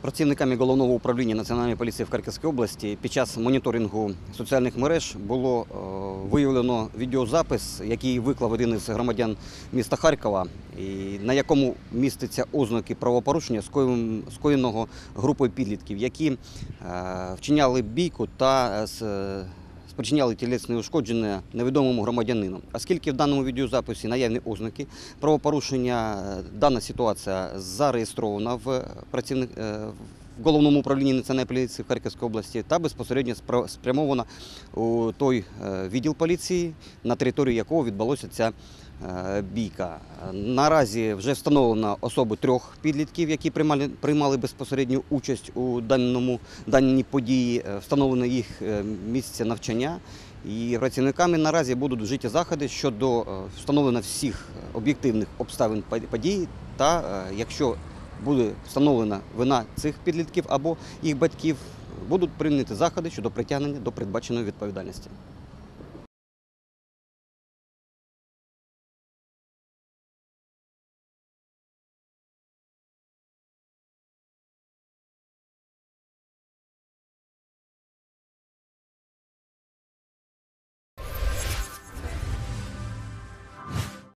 Працівниками головного управління Національної поліції в Харківській області під час моніторингу соціальних мереж було е, виявлено відеозапис, який виклав один із громадян міста Харкова, на якому міститься ознаки правопорушення, скоєного групою підлітків, які е, вчиняли бійку та е, спричиняли тілесне ушкодження невідомому громадянину. Оскільки в даному відеозаписі наявні ознаки правопорушення, е, дана ситуація зареєстрована в працівник е, головному управлінні Національної поліції в Харківській області та безпосередньо спрямована у той е, відділ поліції, на території якого відбулася ця е, бійка. Наразі вже встановлено особи трьох підлітків, які приймали, приймали безпосередню участь у даному даній події. Е, Встановлено їх місце навчання. І працівниками наразі будуть вжиті заходи щодо встановлення всіх об'єктивних обставин по- події. Та якщо буде встановлена вина цих підлітків або їх батьків, будуть прийняті заходи щодо притягнення до передбаченої відповідальності.